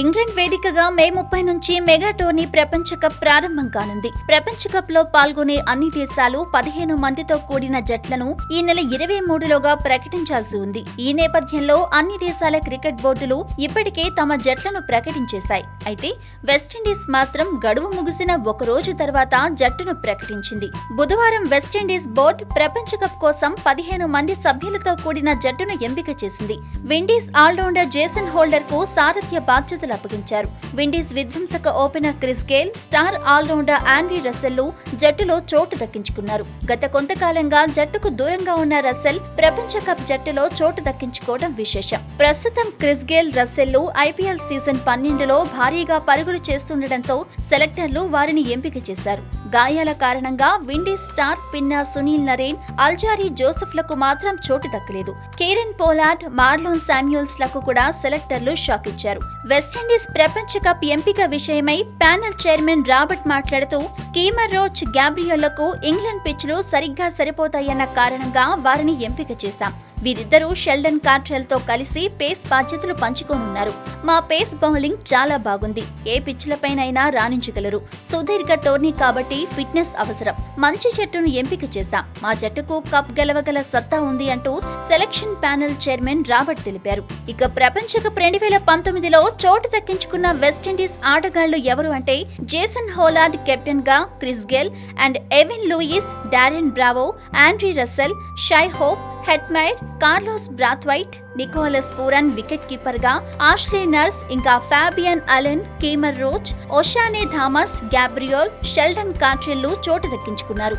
England వేదికగా మే ముప్పై నుంచి మెగా టోర్నీ ప్రపంచ కప్ ప్రారంభం కానుంది. ప్రపంచ కప్లో పాల్గొనే అన్ని దేశాలు పదిహేను మందితో కూడిన జట్లను ఈ నెల ఇరవై మూడులోగా ప్రకటించాల్సి ఉంది. ఈ నేపథ్యంలో అన్ని దేశాల క్రికెట్ బోర్డులు ఇప్పటికే తమ జట్లను ప్రకటించేశాయి. అయితే వెస్టిండీస్ మాత్రం గడువు ముగిసిన ఒక రోజు తర్వాత జట్టును ప్రకటించింది. బుధవారం వెస్టిండీస్ బోర్డు ప్రపంచ కప్ కోసం పదిహేను మంది సభ్యులతో కూడిన జట్టును ఎంపిక చేసింది. విండీస్ ఆల్రౌండర్ జేసన్ హోల్డర్కు సారథ్య బాధ్యతలు అప్పగించారు. విండీస్ విధ్వంసక opener Chris Gayle star all rounder Andre రసెల్లు జట్టులో చోటు దక్కించుకున్నారు. గత కొంతకాలంగా జట్టుకు దూరంగా ఉన్న రసెల్ ప్రపంచ కప్ జట్టులో చోటు దక్కించుకోవడం విశేషం. ప్రస్తుతం క్రిస్ గేల్ రసెల్లు ఐపీఎల్ సీజన్ పన్నెండులో భారీగా పరుగులు చేస్తుండటంతో సెలెక్టర్లు వారిని ఎంపిక చేశారు. గాయాల కారణంగా Windies star spinner Sunil Narine Alzarri జోసెఫ్లకు మాత్రం చోటు దక్కలేదు. కేరన్ పోలార్డ్ మార్లోన్ శామ్యూల్స్లకు కూడా సెలెక్టర్లు షాక్ ఇచ్చారు వెస్టిండీస్ ప్రపంచ కప్ ఎంపిక విషయమై ప్యానెల్ చైర్మన్ రాబర్ట్ మాట్లాడుతూ కీమర్ రోచ్ గ్యాబ్రియోలకు ఇంగ్లాండ్ పిచ్లు సరిగ్గా సరిపోతాయన్న కారణంగా వారిని ఎంపిక చేశాం. వీరిద్దరూ షెల్డన్ కార్ట్రెల్తో కలిసి పేస్ బాధ్యతలు పంచుకోనున్నారు. మా పేస్ బౌలింగ్ చాలా బాగుంది. ఏ పిచ్లపైనైనా రాణించగలరు. సుదీర్ఘ టోర్నీ కాబట్టి ఫిట్నెస్ అవసరం. మంచి జట్టును ఎంపిక చేశాం. మా జట్టుకు కప్ గెలవగల సత్తా ఉంది అంటూ సెలక్షన్ ప్యానెల్ చైర్మన్ రాబర్ట్ తెలిపారు. ఇక ప్రపంచ కప్ రెండు వేల పంతొమ్మిదిలో చోటు దక్కించుకున్న వెస్టిండీస్ ఆటగాళ్ళు ఎవరు అంటే జేసన్ హోలార్డ్ కెప్టెన్గా Chris Gayle and Evin Lewis Darren Bravo Andre Russell Shai Hope Hetmyer Carlos Brathwaite Nicholas Pooran wicket కీపర్గా Ashley Nurse ఇంకా Fabian Allen Kemar Roach Oshane Thomas Gabriel Sheldon కాట్రెల్లు చోటు దక్కించుకున్నారు.